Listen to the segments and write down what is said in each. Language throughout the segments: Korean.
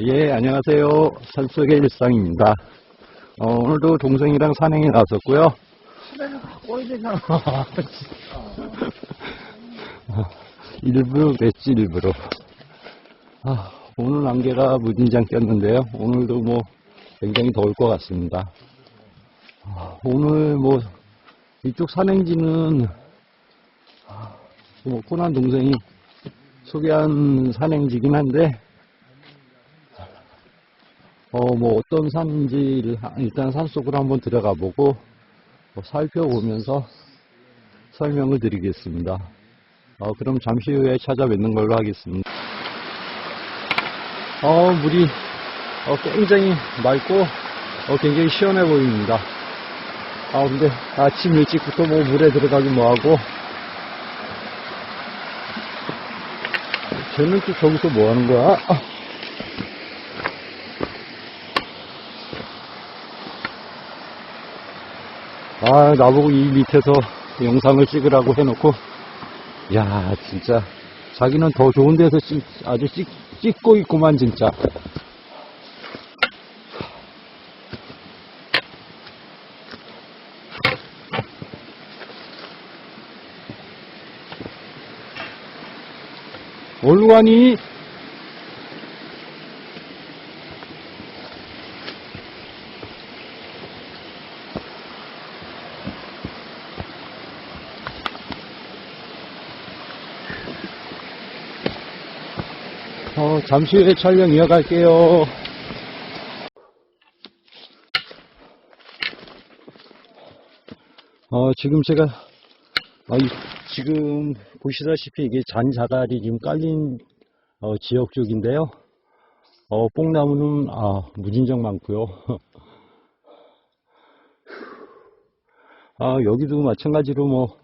예, 안녕하세요. 산속의 일상입니다. 어, 오늘도 동생이랑 산행에 나섰고요. 일부러 그랬지, 일부러. 아, 오늘 안개가 무진장 꼈는데요. 오늘도 뭐 굉장히 더울 것 같습니다. 아, 오늘 뭐 이쪽 산행지는 아, 뭐 코난 동생이 소개한 산행지긴 한데 어, 뭐 어떤 하- 일단 산속으로 한번 들어가 보고 뭐 살펴보면서 설명을 드리겠습니다. 어, 그럼 잠시 후에 찾아뵙는 걸로 하겠습니다. 어, 물이 어, 굉장히 맑고 어, 굉장히 시원해 보입니다. 아, 근데 아침 일찍부터 뭐 물에 들어가긴 뭐하고 쟤는 또 저기서 뭐 하는 거야? 아. 아, 나보고 이 밑에서 영상을 찍으라고 해놓고, 야, 진짜, 자기는 더 좋은 데서 찍, 아주 찍, 찍고 있구만, 진짜. 가니? 어, 잠시 후에 촬영 이어갈게요. 어, 지금 제가, 아, 이- 지금 보시다시피 이게 잔자갈이 지금 깔린 어, 지역 쪽인데요. 어, 뽕나무는, 아, 무진정 많고요 아, 여기도 마찬가지로 뭐,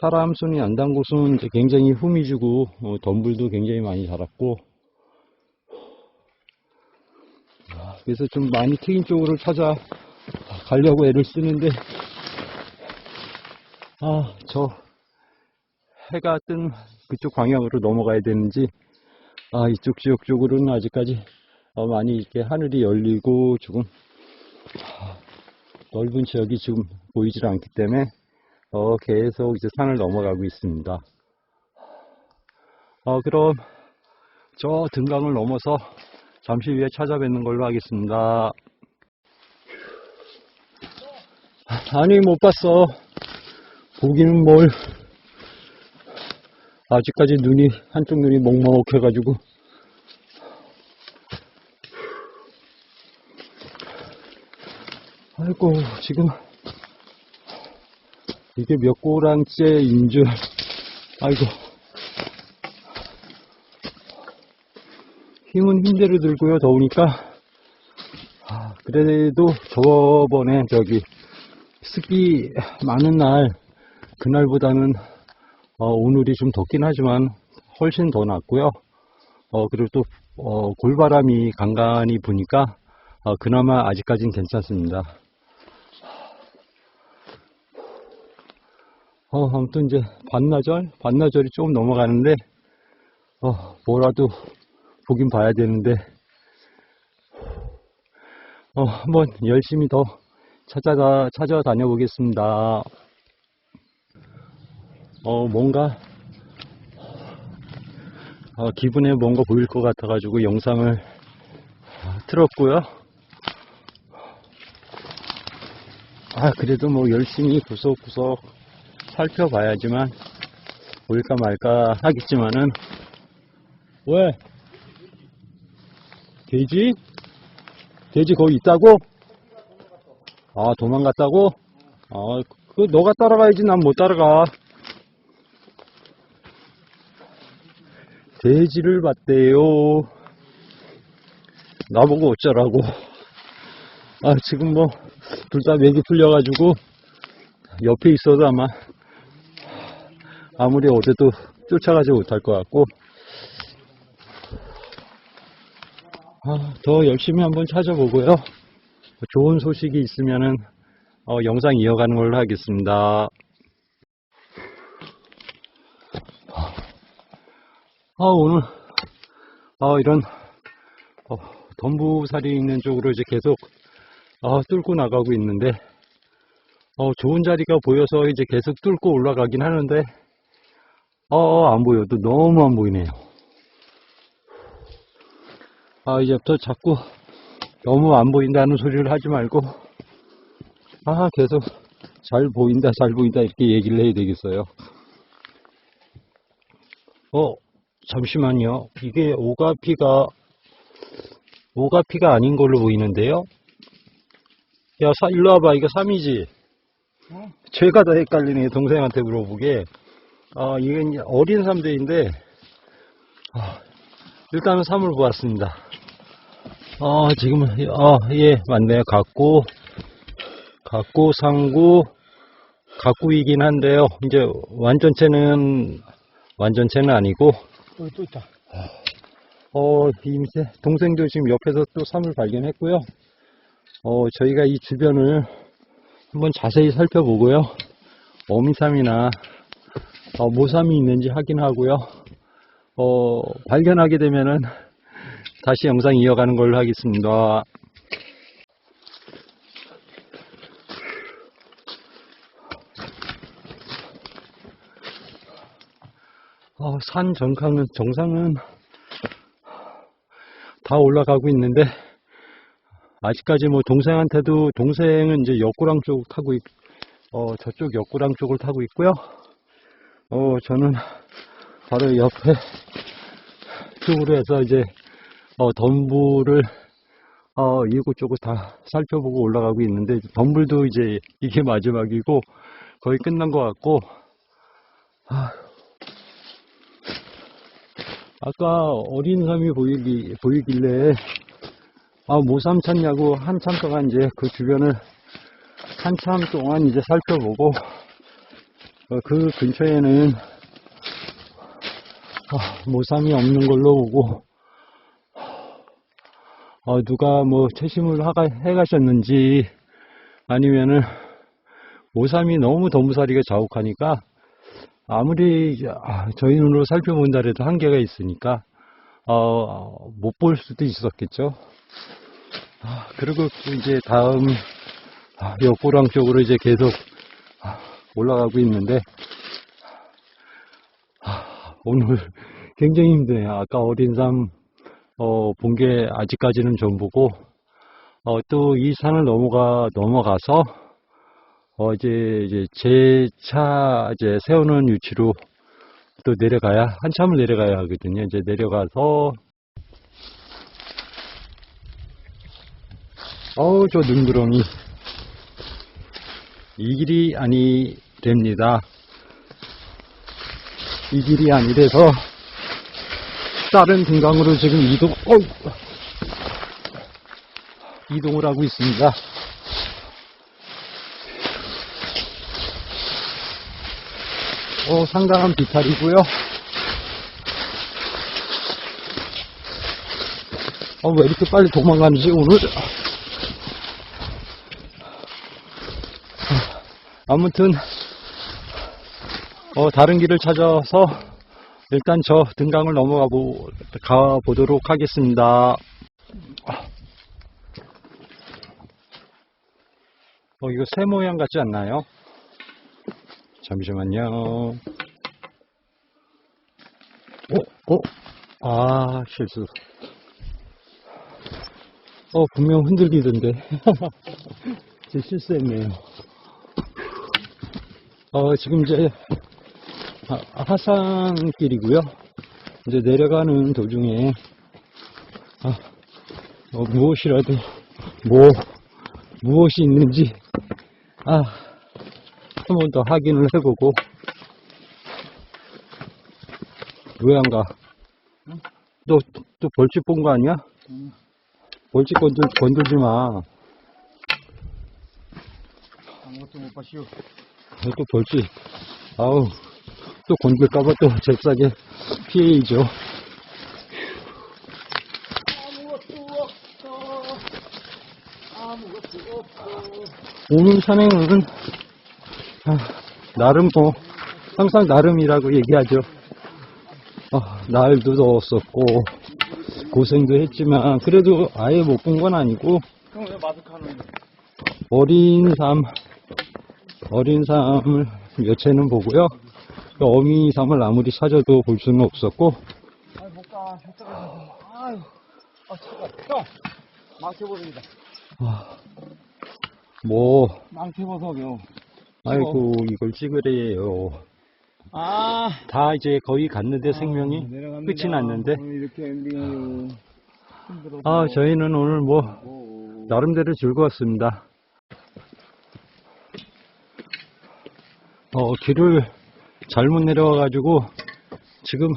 사람 손이 안 닿은 곳은 굉장히 흠이 주고, 어, 덤불도 굉장히 많이 자랐고, 아, 그래서 좀 많이 트인 쪽으로 찾아 가려고 애를 쓰는데, 아, 저 해가 뜬 그쪽 방향으로 넘어가야 되는지, 아, 이쪽 지역 쪽으로는 아직까지 어, 많이 이렇게 하늘이 열리고 조금 아, 넓은 지역이 지금 보이질 않기 때문에 어, 계속 이제 산을 넘어가고 있습니다. 어, 그럼 저 등강을 넘어서 잠시 후에 찾아뵙는 걸로 하겠습니다. 아니, 못 봤어. 보기는 뭘. 아직까지 눈이, 한쪽 눈이 먹먹해 가지고. 아이고, 지금, 이게 몇 고랑째인 줄, 아이고. 힘은 힘대로 들고요, 더우니까. 아, 그래도 저번에 저기, 습기 많은 날, 그날보다는 어, 오늘이 좀 덥긴 하지만 훨씬 더 낫고요. 어, 그리고 또 어, 골바람이 간간히 부니까 어, 그나마 아직까진 괜찮습니다. 어, 아무튼 이제 반나절, 반나절이 조금 넘어가는데 어, 뭐라도 보긴 봐야 되는데 어, 한번 열심히 더 찾아가 찾아다녀 보겠습니다. 어, 뭔가, 어, 기분에 뭔가 보일 것 같아 가지고 영상을 아, 틀었고요. 아, 그래도 뭐 열심히 구석구석 살펴봐야지만, 보일까 말까 하겠지만은, 왜? 돼지? 돼지 거기 있다고? 아, 도망갔다고? 아, 그, 너가 따라가야지 난 못 따라가. 돼지를 봤대요. 나보고 어쩌라고. 아, 지금 뭐, 둘 다 맥이 풀려가지고, 옆에 있어도 아마, 아무리 어제도 쫓아가지 못할 것 같고, 아, 더 열심히 한번 찾아보고요. 좋은 소식이 있으면은, 어, 영상 이어가는 걸로 하겠습니다. 아, 오늘 어, 이런 어, 덤부살이 있는 쪽으로 이제 계속 어, 뚫고 나가고 있는데 어, 좋은 자리가 보여서 이제 계속 뚫고 올라가긴 하는데 어, 안 보여도 너무 안 보이네요. 아, 이제부터 자꾸 너무 안 보인다는 소리를 하지 말고 아, 계속 잘 보인다, 잘 보인다 이렇게 얘기를 해야 되겠어요. 어, 잠시만요. 이게 오가피가 오가피가 아닌 걸로 보이는데요. 야, 사, 일로 와봐. 이거 3이지? 어? 죄가 더 헷갈리네. 동생한테 물어보게. 아, 이제 어린 삼대인데, 아, 일단은 3을 보았습니다. 아, 지금은, 아, 예, 맞네요. 갖고, 갖고, 상구, 갖구이긴 한데요. 이제 완전체는, 완전체는 아니고, 여기 또 있다. 어, 이밑에 동생도 지금 옆에서 또 삼을 발견했고요. 어, 저희가 이 주변을 한번 자세히 살펴보고요. 어미삼이나 어, 모삼이 있는지 확인하고요. 어, 발견하게 되면은 다시 영상 이어가는 걸로 하겠습니다. 어, 산 정상은, 정상은 다 올라가고 있는데 아직까지 뭐 동생한테도 동생은 이제 역구랑 쪽 타고 있, 어 저쪽 역구랑 쪽을 타고 있고요. 어 저는 바로 옆에 쪽으로 해서 이제 어 덤불을 어 이곳 쪽을 다 살펴보고 올라가고 있는데 덤불도 이제 이게 마지막이고 거의 끝난 것 같고 아, 아까 어린 섬이 보이기, 보이길래, 아, 모삼 찾냐고 한참 동안 이제 그 주변을 한참 동안 이제 살펴보고, 어, 그 근처에는, 아, 모삼이 없는 걸로 보고, 어, 누가 뭐 채심을 하가, 해가셨는지, 아니면은, 모삼이 너무 덤부사리가 자욱하니까, 아무리 아, 저희 눈으로 살펴본다 해도 한계가 있으니까 어, 못 볼 수도 있었겠죠. 아, 그리고 또 이제 다음 아, 옆고랑 쪽으로 이제 계속 아, 올라가고 있는데 아, 오늘 굉장히 힘드네요. 아까 어린 삶 어, 본 게 아직까지는 전부고 어, 또 이 산을 넘어가 넘어가서 어, 이제, 제 차, 이제, 세우는 위치로 또 내려가야, 한참을 내려가야 하거든요. 이제 내려가서, 어우, 저 눈구렁이. 이 길이 아니 됩니다. 이 길이 아니래서, 다른 등강으로 지금 이동, 어우, 이동을 하고 있습니다. 어, 상당한 비탈이고요. 어, 왜 이렇게 빨리 도망가는지, 오늘. 아무튼, 어, 다른 길을 찾아서, 일단 저 등강을 넘어가 보, 가 보도록 하겠습니다. 어, 이거 새 모양 같지 않나요? 잠시만요. 어, 어, 아, 실수. 어, 분명 흔들리던데. 제 실수했네요. 어, 지금 이제, 아, 하산길이고요 이제 내려가는 도중에, 아, 어, 무엇이라도, 뭐, 무엇이 있는지, 아, 한 번 더 확인을 해보고 왜 안 가? 너또 벌집 본 거 아니야? 응. 벌집 건들, 건들지 마. 아무것도 못 봤시오. 어, 또 벌집. 아우, 또 건들까봐 또 잽싸게 피해야죠. 아무것도 없어. 아무것도 없어. 오늘 산행은, 아, 나름 뭐, 항상 나름이라고 얘기하죠. 아, 날도 더웠었고, 고생도 했지만 그래도 아예 못 본 건 아니고 어린 삶 어린 삶을 몇 채는 보고요. 그 어미 삶을 아무리 찾아도 볼 수는 없었고. 아, 차가. 형! 망치 벗습니다. 아, 뭐 벗어요. 아이고 이걸 찍으래요. 아. 다 이제 거의 갔는데 생명이 아, 내려갑니다. 끝이 났는데 오늘 이렇게 엔딩해요. 힘들어서. 아 저희는 오늘 뭐 오. 나름대로 즐거웠습니다. 어, 길을 잘못 내려와가지고 지금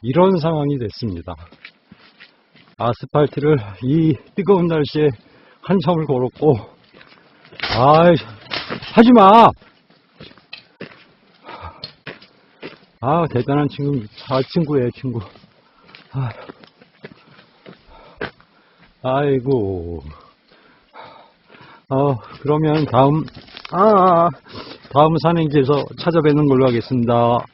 이런 상황이 됐습니다. 아스팔트를 이 뜨거운 날씨에 한참을 걸었고, 아이, 하지 마! 아, 대단한 친구, 잘 친구예요, 친구. 아, 아이고. 어, 그러면 다음, 아, 다음 산행지에서 찾아뵙는 걸로 하겠습니다.